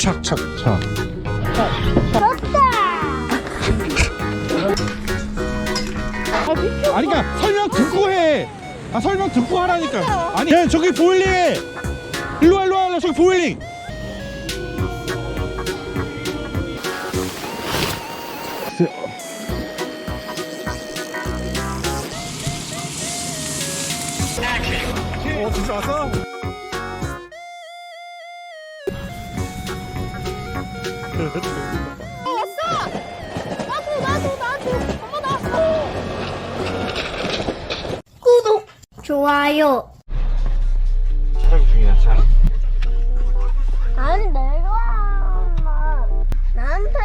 착착착. 아니 그러니까 설명 듣고 해. 아 설명 듣고 하라니까. 아니 야, 저기 보일링 해. 일로 와 일로 와 일로 와. 저기 보일링. 어 진짜 왔어? 나도 나도 나도 엄마 나왔어. 구독 좋아요 촬영 중이야 촬영. 아니 내려와 엄마 나한테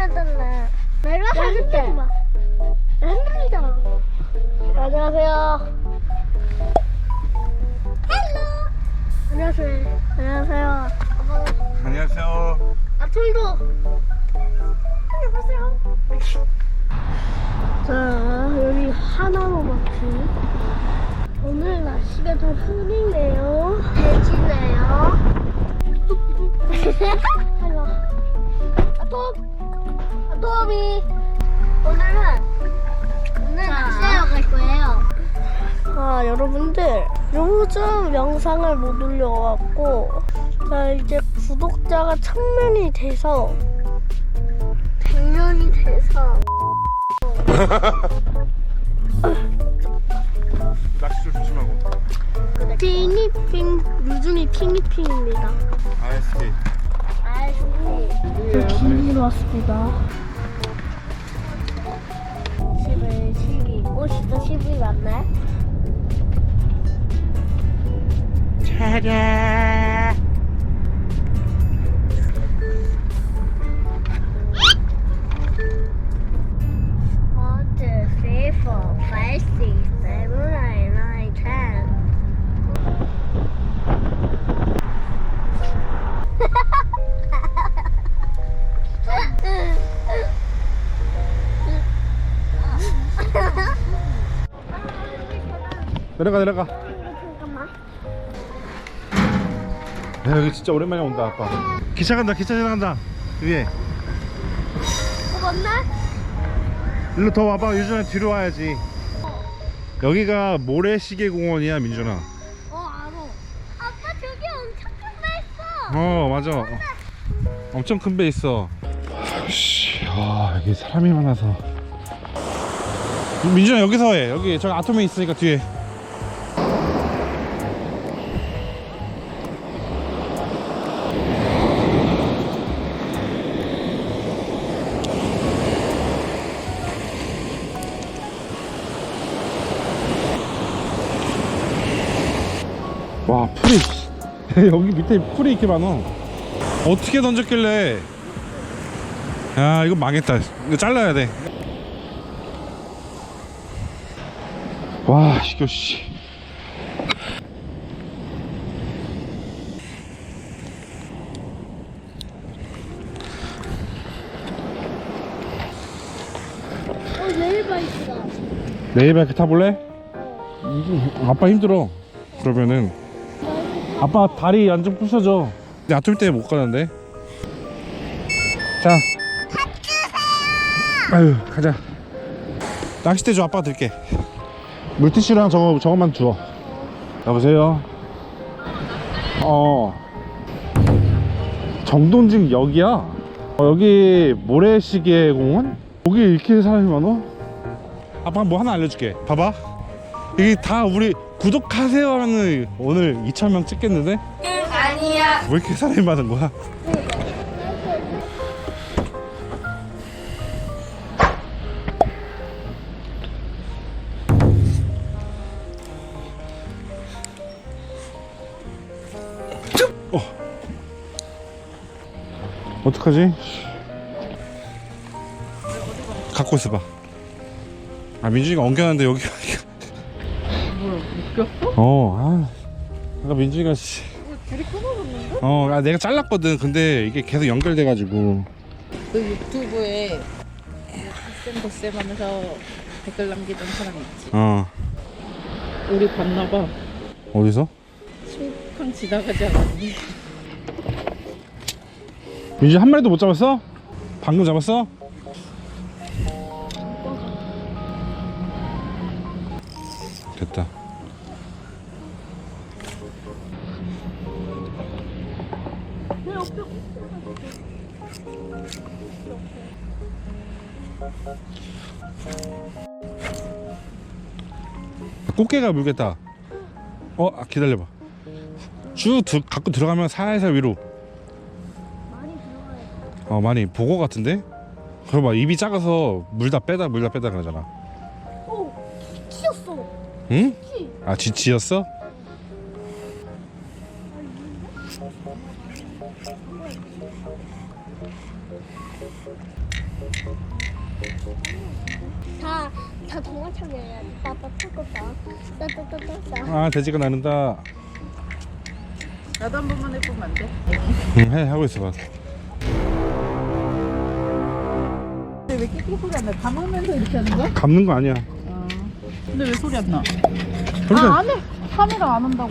해달래 내려와 해줄게 한 명이잖아 안녕하세요. 헬로 안녕하세요. 안녕하세요. 안녕하세요. 아틀도 안녕하세요? 자 여기 하나로마트. 오늘 날씨가 좀 흐리네요. 해지네요. hello 아톰 아톰이. 오늘은 오늘 낚시하러 갈 거예요. 아 여러분들. 요즘 영상을 못 올려왔고 자 이제 구독자가 천명이 돼서 100년이 돼서 낚시 좀 조심하고. 피니핑 유준이 피니핑입니다 ISK. 아이스크림 기니로 왔습니다 11, 12어 진짜 12 맞네 차례. 내려가 내려가. 잠깐만. 야, 여기 진짜 오랜만에 온다 아빠. 기차 간다 기차 지나간다 위에. 어, 맞네? 일로 더 와봐 유준아 뒤로 와야지. 여기가 모래시계 공원이야 민준아. 어, 알아. 아빠 저기 엄청 큰 배 있어. 어 맞아. 엄청 큰 배 있어. 씨, 아 여기 사람이 많아서. 민준아 여기서 해. 여기 저기 아토미 있으니까 뒤에. 여기 밑에 풀이 이렇게 많어 어떻게 던졌길래? 야 이거 망했다. 이거 잘라야 돼와 이거 씨. 어, 레일바이크다. 네이버이크 타볼래? 이거 아빠 힘들어. 그러면은 아빠 다리 완전 부서져 아툴 때못 가는데. 자. 아유 가자. 낚싯대 줘 아빠 들게. 물티슈랑 저거 저것만 주워. 여보세요? 어. 정동진 여기야? 어, 여기 모래시계 공원? 여기 이렇게 사람이 많어 아빠 뭐 하나 알려줄게. 봐봐. 이게 다 우리 구독하세요 하면은 오늘 2,000명 찍겠는데? 아니야 왜 이렇게 사람이 많은 거야? 어. 어떡하지? 갖고 있어봐 아 민준이가 엉겨놨는데 여기가 어? 어, 아. 아까 민준이가 씨. 줄이 끊어졌는데? 어, 아, 내가 잘랐거든. 근데 이게 계속 연결돼가지고. 그 유튜브에 쌤 도 쌤 하면서 댓글 남기던 사람 있지 어, 우리 봤나봐 어디서? 술탕 지나가지 않았니? 민지 한 마리도 못 잡았어? 방금 잡았어? 됐다. 꽃게가 물겠다. 어, 아, 기다려봐. 쭉 들- 갖고 들어가면 살살 위로. 많이 들어가요. 어, 많이 보고 같은데? 그럼 봐, 입이 작아서 물다 빼다 물다 빼다 그러잖아. 오, 튀었어. 응? 튀. 아, 쥐치였어? 다, 다 동화처럼 해야지. 따따따따따. 따따따따따. 아, 돼지가 나는다. 나도 한 번만 해보면 안 돼? 응, 해, 하고 있어 봐. 근데 왜 끼끼 소리 안 나? 감으면서 이렇게 하는 거야? 감는 거 아니야. 아. 근데 왜 소리 안 나? 아, 안 해! 카메라 안 한다고.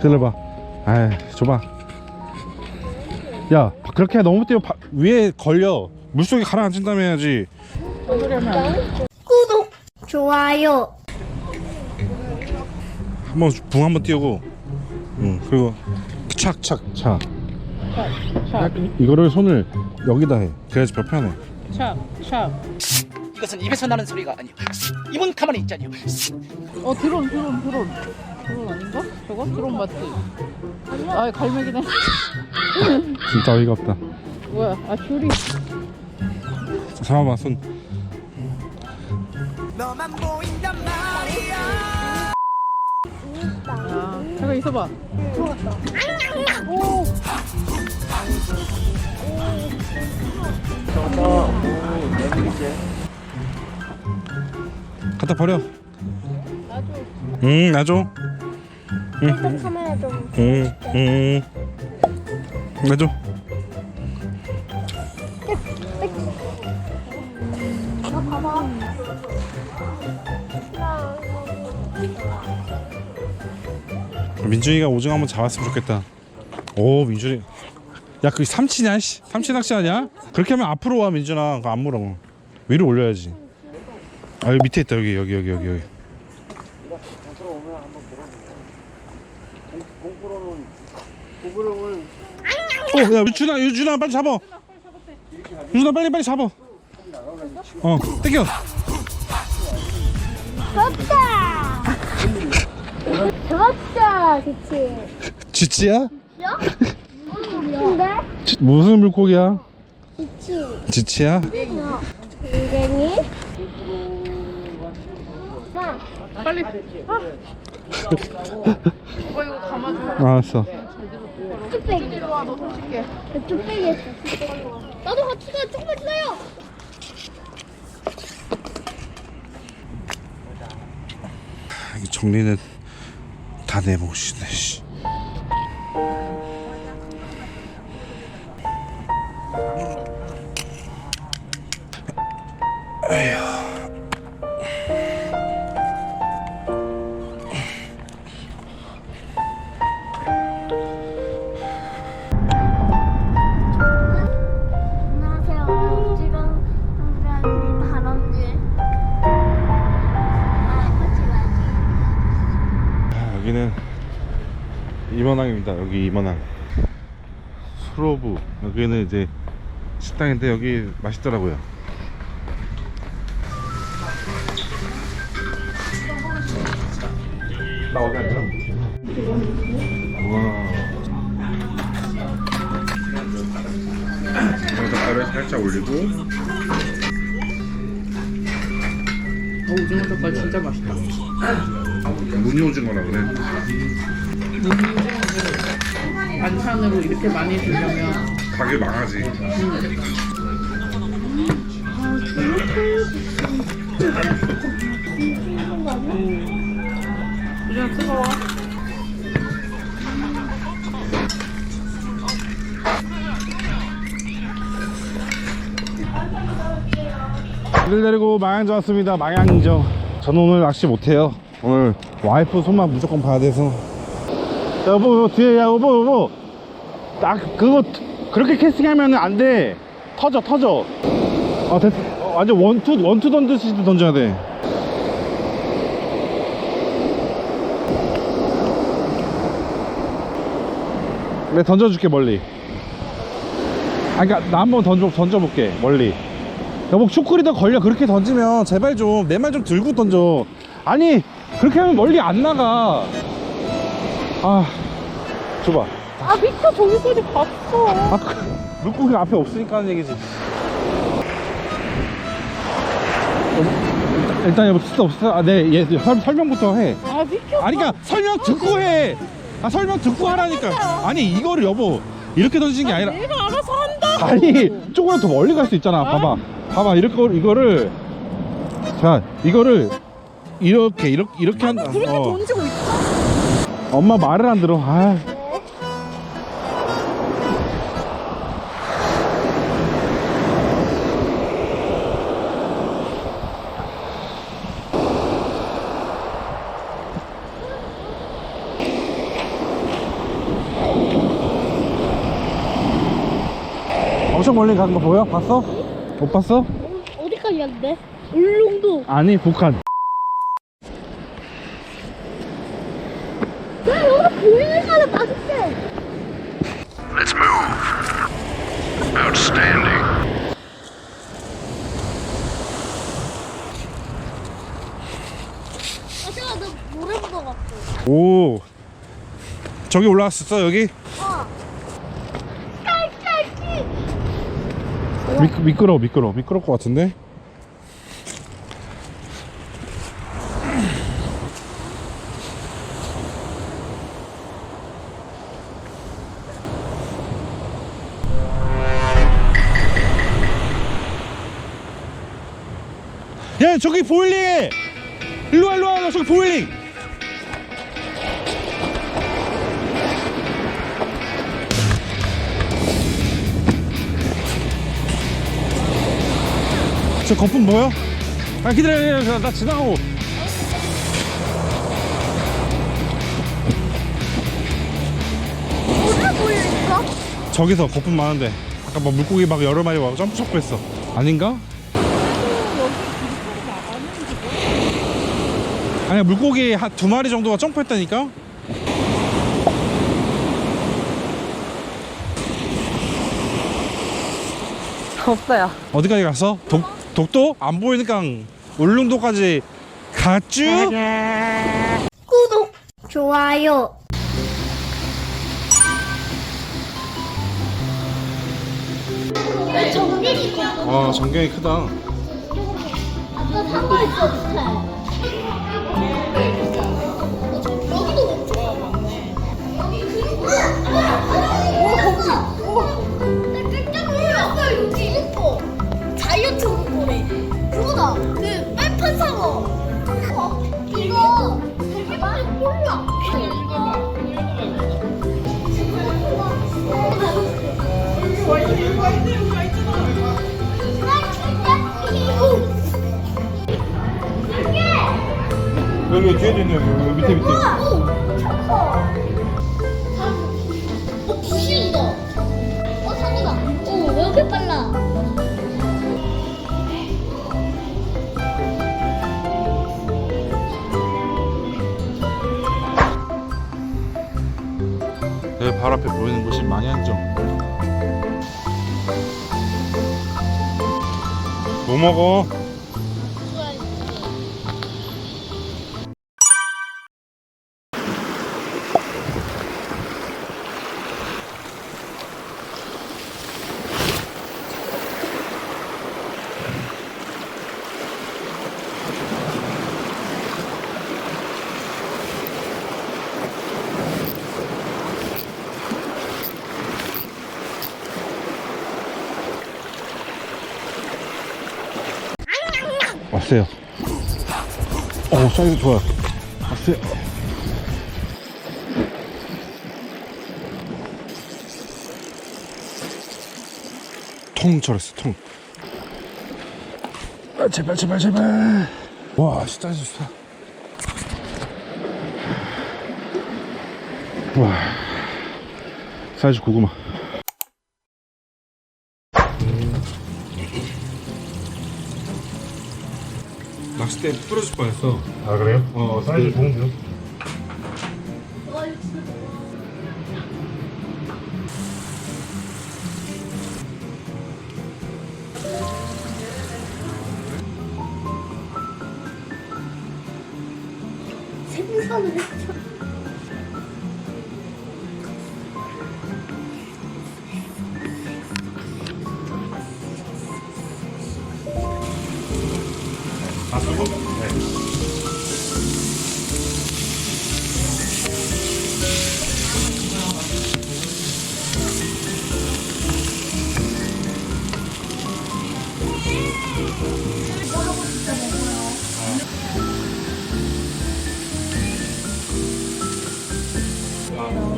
들려봐. 아, 줘봐. 야, 그렇게 너무 뛰어 바- 위에 걸려. 물속에 가라앉은 다음에 해야지. 구독, 좋아요. 한번 붕 한번 띄우고. 응, 그리고 착착 차. 샵, 이거를 손을 여기다 해. 그래야지 더 편해. 샵, 샵. 이것은 입에서 나는 소리가 아니오. 입은 가만히 있자니요. 어, 드론, 드론, 드론. 드론 아닌가? 저거? 드론 맞지? 아, 갈매기네. 진짜 어이가 없다. 뭐야? 아, 슈리. 잠 깐만 손. 아, 잠깐 있어봐. 갖다 버려. 응, 놔줘. 일단 카메라 좀. 응, 응. 놔줘. 나 봐봐. 민준이가 오징어 한번 잡았으면 좋겠다. 오, 민준이. 야, 그게 삼치냐? 씨. 삼치 낚시 아니야? 그렇게 하면 앞으로 와, 민준아. 그거 안 물어. 위로 올려야지. 아, 여기 밑에 있다. 여기, 여기, 여기, 여기. 여기. 어, 야, 유준아, 유준아, 빨리 잡아. 유준아, 빨리, 빨리 잡아. 어, 땡겨. 잡자. 잡자, 그치? 지치야? 야? 지- 무슨 물고기야? 그치? 지치야? 야, 굉장히? 아. 오빠 이거 감아줘. 알았어. 뚝배기. 뚝배기 했어, 뚝배기. 나도 같이 가, 조금만 기다려. 정리는 다 내 몫이네. 씨. 여기 임원항. 수로부. 여기는 이제 식당인데 여기 맛있더라고요. 나 어디 앉아? 와. 젓갈을 살짝 올리고 어, 오징어 젓갈 진짜 맛있다. 문오징어라 그래. 반찬으로 이렇게 많이 주려면 가게 망하지. 그냥 뜨거워. 애들 데리고 망양정 왔습니다. 망양정. 저는 오늘 낚시 못해요. 오늘 와이프 손만 무조건 봐야 돼서. 야, 여보, 여보, 뒤에, 야, 여보, 여보. 딱 그거 그렇게 캐스팅하면 안 돼. 터져 터져. 어 됐. 어, 완전 원투 원투 던지듯이 던져야 돼. 내가 던져줄게 멀리. 아 그니까 나 한번 던져 던져볼게 멀리. 여보 초크리더 걸려 그렇게 던지면 제발 좀 내 말 좀 들고 던져. 아니 그렇게 하면 멀리 안 나가. 아 줘봐. 아 미쳐 저기까지 봤어. 아, 그, 물고기 앞에 없으니까 하는 얘기지. 어, 일단 여보 스톱 스톱 아, 네, 얘 설, 설명부터 해. 아 미쳐. 아니 그니까 설명 듣고 해. 아 설명 듣고 하라니까. 아니 이거를 여보 이렇게 던지는 게 아니라 내가 알아서 한다. 아니 조금만 더 멀리 갈 수 있잖아. 봐봐, 봐봐 이렇게 이거를 자 이거를 이렇게 이렇게 이렇게 한다. 그렇게 어. 던지고 있어. 엄마 말을 안 들어. 아. 엄청 멀리 간거 보여? 봤어? 못 봤어? 어디까지 갔는데? 울릉도. 아니 북한. 사람 맛있대. Let's move. Outstanding. 아, 제가 너 모래 보러 갔어. 오 저기 올라왔었어 여기? 어. 깔깔기. 미, 미끄러워 미끄러워 미끄러울 것 같은데? 야 저기 보일링 일로와 일로와 일로와, 저기 보일링 저 거품 보여? 아 기다려 기다려. 나 지나가고? 저기서 거품 많은데 아까 막 물고기 막 여러 마리 와서 점프 점프 했어 아닌가? 아니야 물고기 한 두 마리 정도가 점프했다니까? 없어요. 어디까지 갔어? 독, 독도? 안 보이니까 울릉도까지 갔쥬? 구독, 좋아요. 와 전경이 크다 아빠 사과 있어, 여기 뒤에도 있네 여기 밑에 밑에 오, 착하. 어, 부실이다. 어, 상어다. 오, 왜 이렇게 빨라? 내 발 앞에 보이는 곳이 망향정 뭐 먹어? 왔어요. 어 사이즈 좋아 왔어요. 통 절었어 통. 아, 제발 제발 제발. 와 진짜 좋다. 와. 사이즈 고구마. 낚싯대 부러질 뻔했어. 아 그래요? 어 사이즈 좋은데요? 생선을 했죠.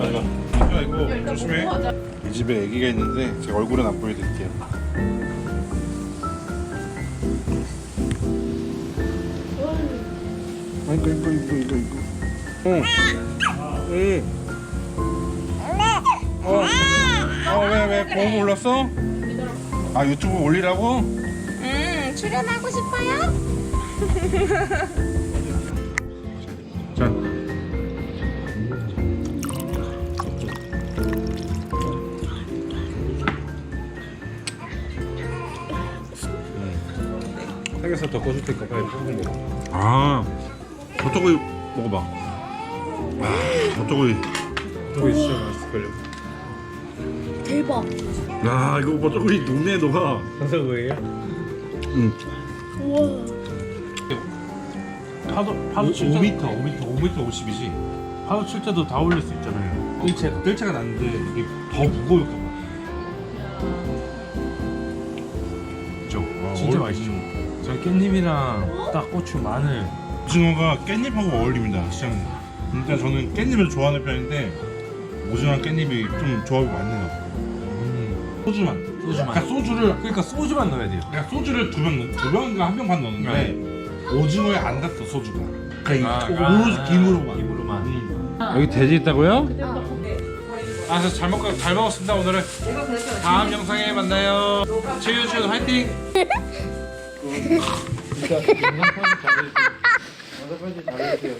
야, 이거 조심해. 이 집에 아기가 있는데 제가 얼굴은 안 보여드릴게요. 아이고 이거 이거 이거 이거. 응. 응. 어. 어왜왜 보험 올랐어? 아 유튜브 올리라고? 음, 출연하고 싶어요? 삼겹살 더 꺼줄 테니까 빨리 뽑은 거. 아 버터구이 먹어봐. 아 버터구이. 저기 진짜 맛있을걸요. 대박. 야 이거 버터구이 녹네 너가. 항상 그예요? 응. 우와. 파도 파도 5m, 5m, 5m 50이지. 파도 칠 때도 다 올릴 수 있잖아요. 뜰채 뜰채가 났는데 이게 더 무거울까 봐. 그죠. 진짜 맛있죠. 저희 깻잎이랑 딱 고추, 마늘. 오징어가 깻잎하고 어울립니다. 시장은. 일단 저는 깻잎을 좋아하는 편인데 오징어랑 깻잎이 좀 조합이 맞네요. 음, 소주만. 소주만. 그러니까 소주를 그러니까 소주만 넣어야 돼요. 그러니까 소주를 두병두 병인가 한 병 반 넣었는데 오징어에 안 닿았어 소주가. 그러니까 이 오로지 김으로만. 김으로만. 음. 여기 돼지 있다고요? 아, 그래서 잘 먹, 잘 먹었습니다, 오늘은. 다음 영상에 만나요. 최유준 화이팅! 진짜 영상 편집 잘해주세요. 영상 편집 잘해주세요.